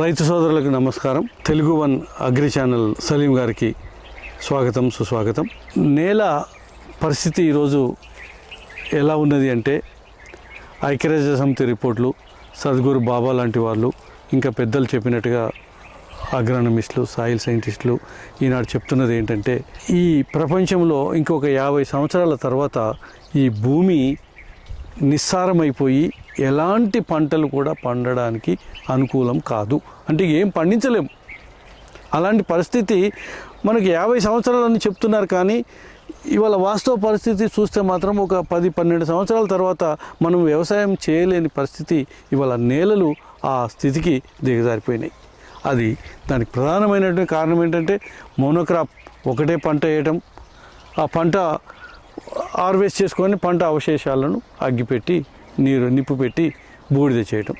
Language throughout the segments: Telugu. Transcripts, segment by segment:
రైతు సోదరులకు నమస్కారం. Telugu one agri channel Saleem garu స్వాగతం సుస్వాగతం. నేల పరిస్థితి ఈరోజు ఎలా ఉన్నది అంటే ఐక్యరాజ్య సమితి రిపోర్ట్లు సద్గురు బాబా లాంటి వాళ్ళు ఇంకా పెద్దలు చెప్పినట్టుగా అగ్రానమిస్టులు సాయిల్ సైంటిస్టులు ఈనాడు చెప్తున్నది ఏంటంటే ఈ ప్రపంచంలో ఇంకొక యాభై సంవత్సరాల తర్వాత ఈ భూమి నిస్సారమైపోయి ఎలాంటి పంటలు కూడా పండడానికి అనుకూలం కాదు. అంటే ఏం పండించలేము అలాంటి పరిస్థితి మనకి యాభై సంవత్సరాలని చెప్తున్నారు కానీ ఇవాళ వాస్తవ పరిస్థితి చూస్తే మాత్రం ఒక పది పన్నెండు సంవత్సరాల తర్వాత మనం వ్యవసాయం చేయలేని పరిస్థితి ఇవాళ నేలలు ఆ స్థితికి దిగజారిపోయినాయి. అది దానికి ప్రధానమైనటువంటి కారణం ఏంటంటే మోనోక్రాప్ ఒకటే పంట వేయటం ఆ పంట హార్వెస్ట్ చేసుకొని పంట అవశేషాలను అగ్గిపెట్టి నీరు నిప్పు పెట్టి బూడిద చేయటం.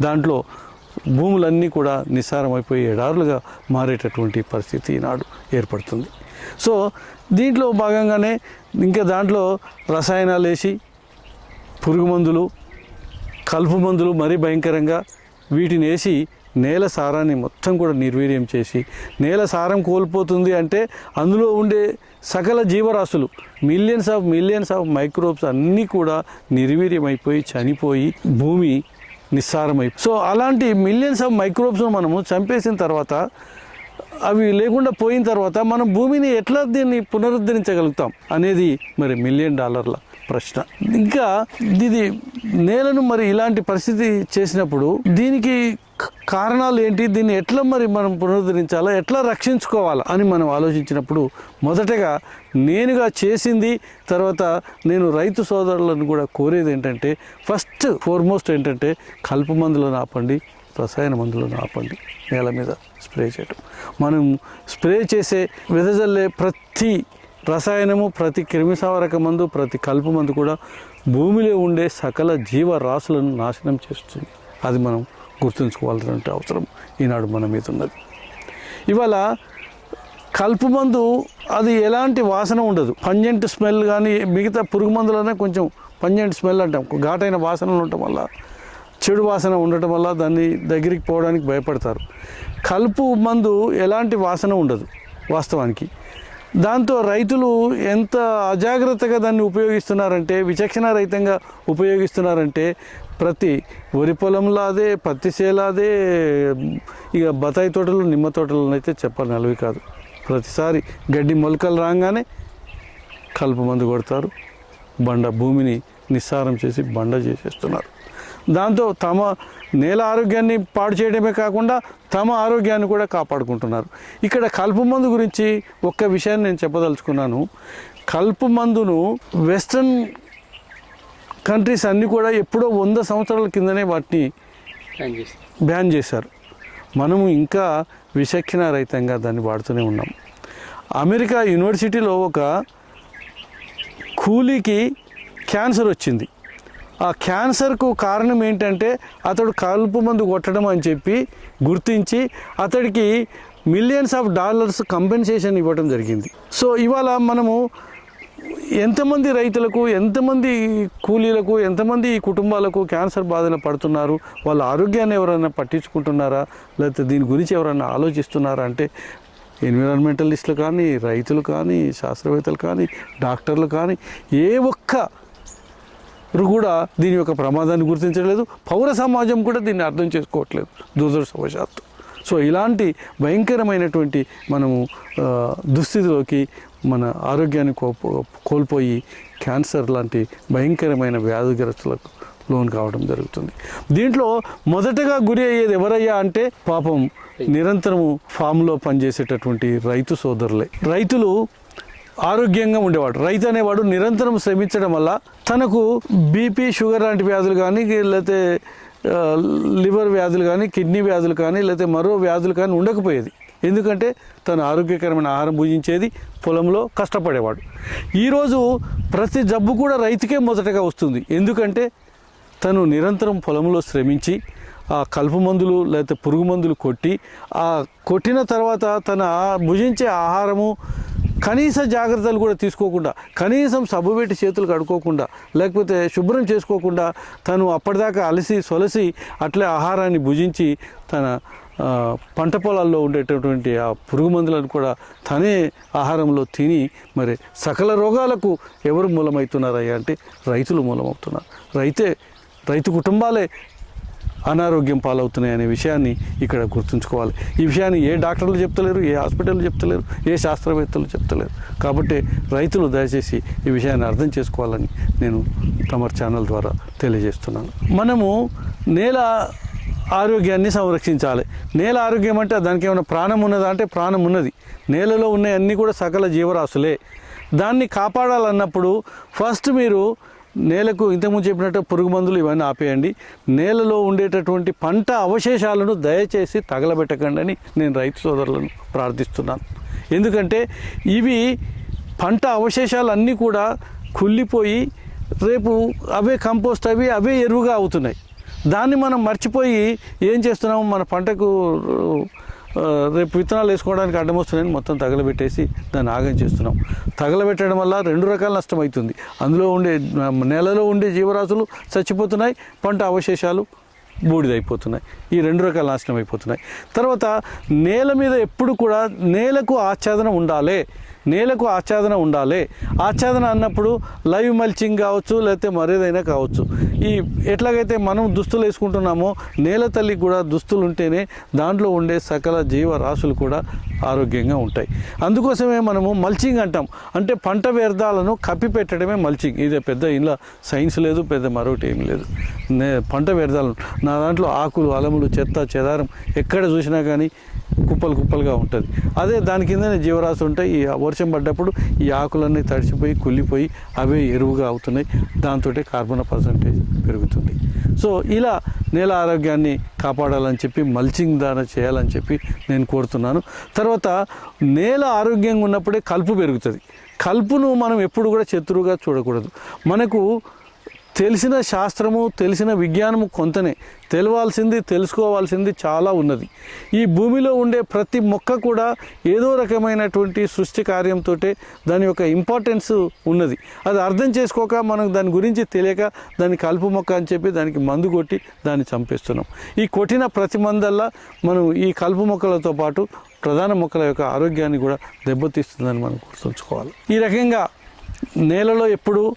దాంట్లో భూములన్నీ కూడా నిస్సారమైపోయి ఎడారులుగా మారేటటువంటి పరిస్థితి ఈనాడు ఏర్పడుతుంది. సో దీంట్లో భాగంగానే ఇంకా దాంట్లో రసాయనాలు వేసి పురుగు మందులు కలుపు మందులు మరీ భయంకరంగా వీటిని వేసి నేల సారాన్ని మొత్తం కూడా నిర్వీర్యం చేసి నేల సారం కోల్పోతుంది అంటే అందులో ఉండే సకల జీవరాశులు millions of millions of microbes అన్నీ కూడా నిర్వీర్యమైపోయి చనిపోయి భూమి నిస్సారమై సో అలాంటి మిలియన్స్ ఆఫ్ మైక్రోబ్స్ను మనము చంపేసిన తర్వాత అవి లేకుండా పోయిన తర్వాత మనం భూమిని ఎట్లా దీన్ని పునరుద్ధరించగలుగుతాం అనేది మరి మిలియన్ డాలర్ల ప్రశ్న. ఇంకా ఇది నేలను మరి ఇలాంటి పరిస్థితి చేసినప్పుడు దీనికి కారణాలు ఏంటి? దీన్ని ఎట్లా మరి మనం పునరుద్ధరించాలా? ఎట్లా రక్షించుకోవాలా? అని మనం ఆలోచించినప్పుడు మొదటగా నేనుగా చేసింది తర్వాత నేను రైతు సోదరులను కూడా కోరేది ఏంటంటే ఫస్ట్ ఫోర్మోస్ట్ ఏంటంటే కలుపు మందులను ఆపండి రసాయన మందులను ఆపండి నేల మీద స్ప్రే చేయటం. మనం స్ప్రే చేసే వెదజల్లే ప్రతి రసాయనము ప్రతి క్రిమిసంహారక మందు ప్రతి కలుపు మందు కూడా భూమిలో ఉండే సకల జీవరాశులను నాశనం చేస్తుంది. అది మనం గుర్తుంచుకోవాల్సిన అవసరం ఈనాడు మన మీద ఉన్నది. ఇవాళ కలుపు మందు అది ఎలాంటి వాసన ఉండదు. పంజెంట్ స్మెల్ కానీ మిగతా పురుగు మందులనే కొంచెం పంజెంట్ స్మెల్ అంటాం. ఘాటైన వాసనలు ఉండటం వల్ల చెడు వాసన ఉండటం వల్ల దాన్ని దగ్గరికి పోవడానికి భయపడతారు. కలుపు మందు ఎలాంటి వాసన ఉండదు వాస్తవానికి. దాంతో రైతులు ఎంత అజాగ్రత్తగా దాన్ని ఉపయోగిస్తున్నారంటే విచక్షణ రహితంగా ఉపయోగిస్తున్నారంటే ప్రతి వరి పొలంలాదే పత్తి చేలాదే ఇక బత్తాయి తోటలు నిమ్మ తోటలు అయితే చెప్పాలి నలవి కాదు. ప్రతిసారి గడ్డి మొలకలు రాగానే కలుపు మందు కొడతారు. బండ భూమిని నిస్సారం చేసి బండ చేసేస్తున్నారు. దాంతో తమ నేల ఆరోగ్యాన్ని పాడు చేయడమే కాకుండా తమ ఆరోగ్యాన్ని కూడా కాపాడుకుంటున్నారు. ఇక్కడ కలుపు మందు గురించి ఒక్క విషయాన్ని నేను చెప్పదలుచుకున్నాను. కలుపు మందును వెస్ట్రన్ కంట్రీస్ అన్నీ కూడా ఎప్పుడో వంద సంవత్సరాల కిందనే వాటిని బ్యాన్ చేశారు. మనము ఇంకా విచక్షణ రహితంగా దాన్ని వాడుతూనే ఉన్నాం. అమెరికా యూనివర్సిటీలో ఒక కూలీకి క్యాన్సర్ వచ్చింది. ఆ క్యాన్సర్కు కారణం ఏంటంటే అతడు కలుపు మందు కొట్టడం అని చెప్పి గుర్తించి అతడికి మిలియన్స్ ఆఫ్ డాలర్స్ కంపెన్సేషన్ ఇవ్వడం జరిగింది. సో ఇవాళ మనము ఎంతమంది రైతులకు ఎంతమంది కూలీలకు ఎంతమంది కుటుంబాలకు క్యాన్సర్ బాధన పడుతున్నారు వాళ్ళ ఆరోగ్యాన్ని ఎవరైనా పట్టించుకుంటున్నారా లేకపోతే దీని గురించి ఎవరైనా ఆలోచిస్తున్నారా అంటే ఎన్విరాన్మెంటలిస్టులు కానీ రైతులు కానీ శాస్త్రవేత్తలు కానీ డాక్టర్లు కానీ ఏ ఒక్క కూడా దీని యొక్క ప్రమాదాన్ని గుర్తించలేదు పౌర సమాజం కూడా దీన్ని అర్థం చేసుకోవట్లేదు. దురదృష్టవశాత్తు సో ఇలాంటి భయంకరమైనటువంటి మనము దుస్థితిలోకి మన ఆరోగ్యాన్ని కోల్పో కోల్పోయి క్యాన్సర్ లాంటి భయంకరమైన వ్యాధిగ్రస్తులకు లోన్ కావడం జరుగుతుంది. దీంట్లో మొదటగా గురి అయ్యేది ఎవరయ్యా అంటే పాపం నిరంతరము ఫామ్లో పనిచేసేటటువంటి రైతు సోదరులే. రైతులు ఆరోగ్యంగా ఉండేవాడు. రైతు అనేవాడు నిరంతరం శ్రమించడం వల్ల తనకు బీపీ షుగర్ లాంటి వ్యాధులు కానీ లేకపోతే లివర్ వ్యాధులు కానీ కిడ్నీ వ్యాధులు కానీ లేకపోతే మరో వ్యాధులు కానీ ఉండకపోయేది. ఎందుకంటే తను ఆరోగ్యకరమైన ఆహారం భుజించేది పొలంలో కష్టపడేవాడు. ఈరోజు ప్రతి జబ్బు కూడా రైతుకే మొదటగా వస్తుంది. ఎందుకంటే తను నిరంతరం పొలంలో శ్రమించి ఆ కలుపు మందులు లేకపోతే పురుగు మందులు కొట్టి ఆ కొట్టిన తర్వాత తన భుజించే ఆహారము కనీస జాగ్రత్తలు కూడా తీసుకోకుండా కనీసం సబ్బు పెట్టి చేతులు కడుక్కోకుండా లేకపోతే శుభ్రం చేసుకోకుండా తను అప్పటిదాకా అలసి సొలసి అట్లే ఆహారాన్ని భుజించి తన పంట పొలాల్లో ఉండేటటువంటి ఆ పురుగు మందులను కూడా తనే ఆహారంలో తిని మరి సకల రోగాలకు ఎవరు మూలమవుతున్నారయ్యా అంటే రైతులు మూలమవుతున్నారు. రైతే రైతు కుటుంబాలే అనారోగ్యం పాలవుతున్నాయి అనే విషయాన్ని ఇక్కడ గుర్తుంచుకోవాలి. ఈ విషయాన్ని ఏ డాక్టర్లు చెప్తలేరు ఏ హాస్పిటల్ చెప్తలేరు ఏ శాస్త్రవేత్తలు చెప్తలేరు. కాబట్టి రైతులు దయచేసి ఈ విషయాన్ని అర్థం చేసుకోవాలని నేను తమర్ ఛానల్ ద్వారా తెలియజేస్తున్నాను. మనము నేల ఆరోగ్యాన్ని సంరక్షించాలి. నేల ఆరోగ్యం అంటే దానికి ఏమైనా ప్రాణం ఉన్నదా అంటే ప్రాణం ఉన్నది. నేలలో ఉన్న అన్నీ కూడా సకల జీవరాశులే. దాన్ని కాపాడాలన్నప్పుడు ఫస్ట్ మీరు నేలకు ఇంతకుముందు చెప్పినట్టు పురుగు మందులు ఇవన్నీ ఆపేయండి. నేలలో ఉండేటటువంటి పంట అవశేషాలను దయచేసి తగలబెట్టకండి అని నేను రైతు సోదరులను ప్రార్థిస్తున్నాను. ఎందుకంటే ఇవి పంట అవశేషాలు అన్నీ కూడా కుళ్ళిపోయి రేపు అవే కంపోస్ట్ అవి అవే ఎరువుగా అవుతున్నాయి. దాన్ని మనం మర్చిపోయి ఏం చేస్తున్నాము? మన పంటకు రేపు విత్తనాలు వేసుకోవడానికి అడ్డం వస్తున్నాయని మొత్తం తగలబెట్టేసి దాన్ని ఆగం చేస్తున్నాం. తగలబెట్టడం వల్ల రెండు రకాల నష్టం అవుతుంది అందులో ఉండే నేలలో ఉండే జీవరాశులు చచ్చిపోతున్నాయి పంట అవశేషాలు బూడిదైపోతున్నాయి. ఈ రెండు రకాల నాశనం అయిపోతున్నాయి. తర్వాత నేల మీద ఎప్పుడు కూడా నేలకు ఆచ్ఛాదన ఉండాలి. నేలకు ఆచ్ఛాదన ఉండాలి. ఆచ్ఛాదన అన్నప్పుడు లైవ్ మల్చింగ్ కావచ్చు లేకపోతే మరేదైనా కావచ్చు. ఈ ఎట్లాగైతే మనం దుస్తులు వేసుకుంటున్నామో నేల తల్లికి కూడా దుస్తులు ఉంటేనే దాంట్లో ఉండే సకల జీవరాశులు కూడా ఆరోగ్యంగా ఉంటాయి. అందుకోసమే మనము మల్చింగ్ అంటాం. అంటే పంట వ్యర్థాలను కప్పి పెట్టడమే మల్చింగ్. ఇదే పెద్ద ఇంట్లో సైన్స్ లేదు పెద్ద మరొకటి ఏం లేదు. నే పంట వ్యర్థాలను. నా దాంట్లో ఆకులు అలములు చెత్త చెదారం ఎక్కడ చూసినా కానీ కుప్పలు కుప్పలుగా ఉంటుంది. అదే దాని కిందనే జీవరాశులు ఉంటాయి. ఈ వర్షం పడ్డప్పుడు ఈ ఆకులన్నీ తడిచిపోయి కుళ్ళిపోయి అవే ఎరువుగా అవుతున్నాయి. దాంతో కార్బన్ పర్సంటేజ్ పెరుగుతుంది. సో ఇలా నేల ఆరోగ్యాన్ని కాపాడాలని చెప్పి మల్చింగ్ దాన చేయాలని చెప్పి నేను కోరుతున్నాను. తర్వాత నేల ఆరోగ్యంగా ఉన్నప్పుడే కలుపు పెరుగుతుంది. కలుపును మనం ఎప్పుడు కూడా శత్రువుగా చూడకూడదు. మనకు తెలిసిన శాస్త్రము తెలిసిన విజ్ఞానము కొంతనే. తెలవాల్సింది తెలుసుకోవాల్సింది చాలా ఉన్నది. ఈ భూమిలో ఉండే ప్రతి మొక్క కూడా ఏదో రకమైనటువంటి సృష్టి కార్యంతో దాని యొక్క ఇంపార్టెన్స్ ఉన్నది. అది అర్థం చేసుకోక మనం దాని గురించి తెలియక దాన్ని కలుపు మొక్క అని చెప్పి దానికి మందు కొట్టి దాన్ని చంపేస్తున్నాం. ఈ కొట్టిన ప్రతి మందల్లా మనం ఈ కలుపు మొక్కలతో పాటు ప్రధాన మొక్కల యొక్క ఆరోగ్యాన్ని కూడా దెబ్బతీస్తుందని మనం గుర్తుంచుకోవాలి. ఈ రకంగా నేలలో ఎప్పుడు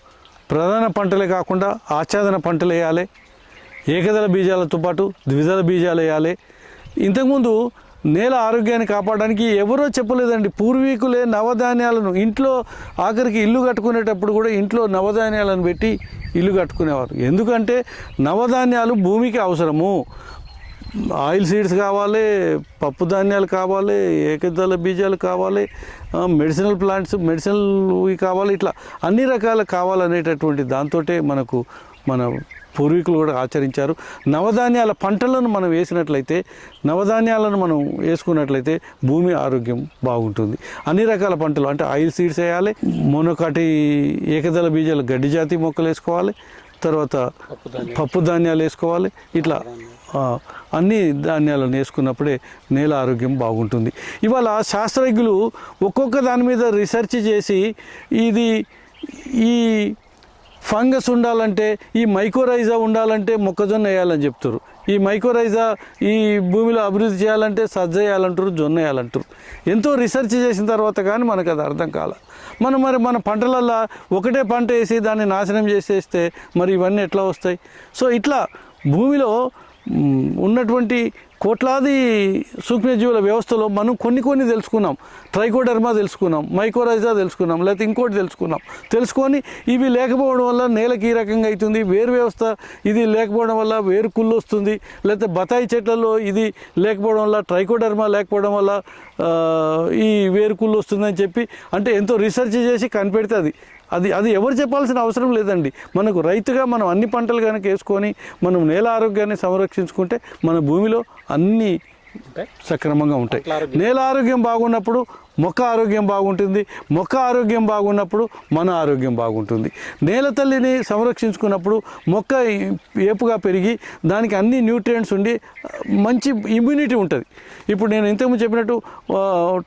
ప్రధాన పంటలే కాకుండా ఆచ్ఛాదన పంటలు వేయాలి ఏకదళ బీజాలతో పాటు ద్విదళ బీజాలు వేయాలి. ఇంతకుముందు నేల ఆరోగ్యాన్ని కాపాడడానికి ఎవరో చెప్పలేదండి. పూర్వీకులే నవధాన్యాలను ఇంట్లో ఆఖరికి ఇల్లు కట్టుకునేటప్పుడు కూడా ఇంట్లో నవధాన్యాలను పెట్టి ఇల్లు కట్టుకునేవారు. ఎందుకంటే నవధాన్యాలు భూమికి అవసరము. ఆయిల్ సీడ్స్ కావాలి పప్పు ధాన్యాలు కావాలి ఏకదళ బీజాలు కావాలి మెడిసినల్ ప్లాంట్స్ మెడిసినల్ కావాలి ఇట్లా అన్ని రకాల కావాలనేటటువంటి దాంతోటే మనకు మన పూర్వీకులు కూడా ఆచరించారు. నవధాన్యాల పంటలను మనం వేసినట్లయితే నవధాన్యాలను మనం వేసుకున్నట్లయితే భూమి ఆరోగ్యం బాగుంటుంది. అన్ని రకాల పంటలు అంటే ఆయిల్ సీడ్స్ వేయాలి మొనొకటి ఏకదళ బీజాలు గడ్డి జాతి మొక్కలు వేసుకోవాలి తర్వాత పప్పు ధాన్యాలు. వేసుకోవాలి ఇట్లా అన్ని ధాన్యాలను వేసుకున్నప్పుడే నేల ఆరోగ్యం బాగుంటుంది. ఇవాళ శాస్త్రజ్ఞులు ఒక్కొక్క దాని మీద రీసెర్చ్ చేసి ఇది ఈ ఫంగస్ ఉండాలంటే ఈ మైకోరైజా ఉండాలంటే మొక్కజొన్న వేయాలని చెప్తారు ఈ మైకోరైజా ఈ భూమిలో అభివృద్ధి చేయాలంటే సజ్జ వేయాలంటారు జొన్న వేయాలంటారు. ఎంతో రీసెర్చ్ చేసిన తర్వాత కానీ మనకు అది అర్థం కాల. మనం మరి మన పంటలల్లో ఒకటే పంట వేసి దాన్ని నాశనం చేసేస్తే మరి ఇవన్నీ ఎట్లా వస్తాయి? సో ఇట్లా భూమిలో ఉన్నటువంటి కోట్లాది సూక్ష్మజీవుల వ్యవస్థలో మనం కొన్ని కొన్ని తెలుసుకున్నాం. ట్రైకోడర్మా తెలుసుకున్నాం మైకోరైజా తెలుసుకున్నాం లేకపోతే ఇంకోటి తెలుసుకున్నాం. తెలుసుకొని ఇవి లేకపోవడం వల్ల నేలకి ఈ రకంగా అవుతుంది వేరు వ్యవస్థ ఇది లేకపోవడం వల్ల వేరు కుళ్ళు వస్తుంది లేకపోతే బతాయి చెట్లలో ఇది లేకపోవడం వల్ల ట్రైకోడర్మా లేకపోవడం వల్ల ఈ వేరు కుళ్ళు వస్తుందని చెప్పి అంటే ఎంతో రీసెర్చ్ చేసి కనిపెడితే అది. అది అది ఎవరు చెప్పాల్సిన అవసరం లేదండి. మనకు రైతుగా మనం అన్ని పంటలు కనుక వేసుకొని మనం నేల ఆరోగ్యాన్ని సంరక్షించుకుంటే మన భూమిలో అన్ని సక్రమంగా ఉంటాయి. నేల ఆరోగ్యం బాగున్నప్పుడు మొక్క ఆరోగ్యం బాగుంటుంది. మొక్క ఆరోగ్యం బాగున్నప్పుడు మన ఆరోగ్యం బాగుంటుంది. నేల తల్లిని సంరక్షించుకున్నప్పుడు మొక్క ఏపుగా పెరిగి దానికి అన్ని న్యూట్రియంట్స్ ఉండి మంచి ఇమ్యూనిటీ ఉంటుంది. ఇప్పుడు నేను ఇంతకుముందు చెప్పినట్టు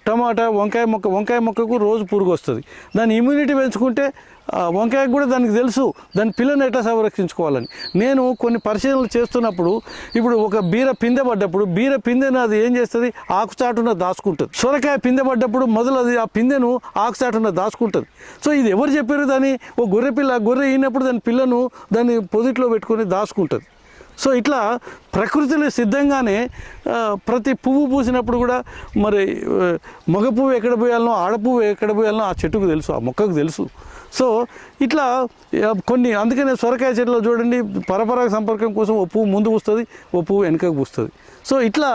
టమాటా వంకాయ మొక్క వంకాయ మొక్కకు రోజు పురుగు వస్తుంది. దాని ఇమ్యూనిటీ పెంచుకుంటే వంకాయకు కూడా దానికి తెలుసు దాని పిల్లని ఎట్లా సంరక్షించుకోవాలని. నేను కొన్ని పరిశీలనలు చేస్తున్నప్పుడు ఇప్పుడు ఒక బీర పిందె పడ్డప్పుడు బీర పిందెను అది ఏం చేస్తుంది? ఆకుచాటున దాచుకుంటుంది. సొరకాయ పిందె పడ్డప్పుడు మొదలు అది ఆ పిందెను ఆక్సాటన దాచుకుంటుంది. సో ఇది ఎవరు చెప్పారు దాని ఓ గొర్రె పిల్ల గొర్రె అయినప్పుడు దాని పిల్లను దాన్ని పొదిట్లో పెట్టుకొని దాచుకుంటుంది. సో ఇట్లా ప్రకృతిలో సిద్ధంగానే ప్రతి పువ్వు పూసినప్పుడు కూడా మరి మగ పువ్వు ఎక్కడ పోయాలనో ఆడ పువ్వు ఎక్కడ పోయాలనో ఆ చెట్టుకు తెలుసు ఆ మొక్కకు తెలుసు. సో ఇట్లా కొన్ని అందుకనే సొరకాయ చెట్లో చూడండి పరపరాగ సంపర్కం కోసం ఓ పువ్వు ముందు పూస్తుంది ఓ పువ్వు వెనుకకు పూస్తుంది. సో ఇట్లా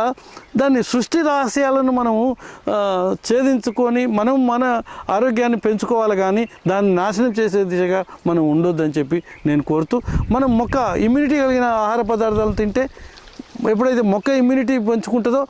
దాన్ని సృష్టి రహస్యాలను మనము ఛేదించుకొని మనం మన ఆరోగ్యాన్ని పెంచుకోవాలి కానీ దాన్ని నాశనం చేసే దిశగా మనం ఉండొద్దని చెప్పి నేను కోరుతూ మనం మొక్క ఇమ్యూనిటీ కలిగిన ఆహార పదార్థాలు తింటే ఎప్పుడైతే మొక్క ఇమ్యూనిటీ పెంచుకుంటుందో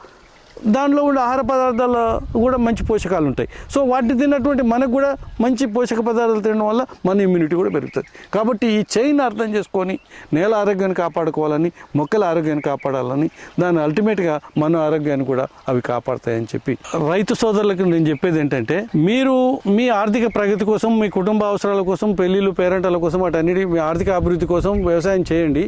దానిలో ఉండే ఆహార పదార్థాలు కూడా మంచి పోషకాలు ఉంటాయి. సో వాటిని తిన్నటువంటి మనకు కూడా మంచి పోషక పదార్థాలు తినడం వల్ల మన ఇమ్యూనిటీ కూడా పెరుగుతుంది. కాబట్టి ఈ చైన్ అర్థం చేసుకొని నేల ఆరోగ్యాన్ని కాపాడుకోవాలని మొక్కల ఆరోగ్యాన్ని కాపాడాలని దాని అల్టిమేట్గా మన ఆరోగ్యాన్ని కూడా అవి కాపాడతాయని చెప్పి రైతు సోదరులకు నేను చెప్పేది ఏంటంటే మీరు మీ ఆర్థిక ప్రగతి కోసం మీ కుటుంబ అవసరాల కోసం పెళ్ళిళ్ళు పేరెంటాల కోసం వాటన్నిటి మీ ఆర్థిక అభివృద్ధి కోసం వ్యవసాయం చేయండి.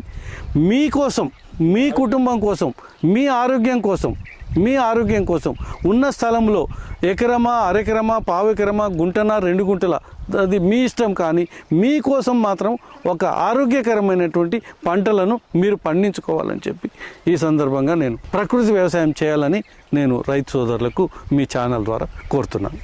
మీకోసం మీ కుటుంబం కోసం మీ ఆరోగ్యం కోసం మీ ఆరోగ్యం కోసం ఉన్న స్థలంలో ఎకరమా అరెకరమా పావెకరమా గుంటన గుంటనా రెండు గుంటల అది మీ ఇష్టం కానీ మీకోసం మాత్రం ఒక ఆరోగ్యకరమైనటువంటి పంటలను మీరు పండించుకోవాలని చెప్పి ఈ సందర్భంగా నేను ప్రకృతి వ్యవసాయం చేయాలని నేను రైతు సోదరులకు మీ ఛానల్ ద్వారా కోరుతున్నాను.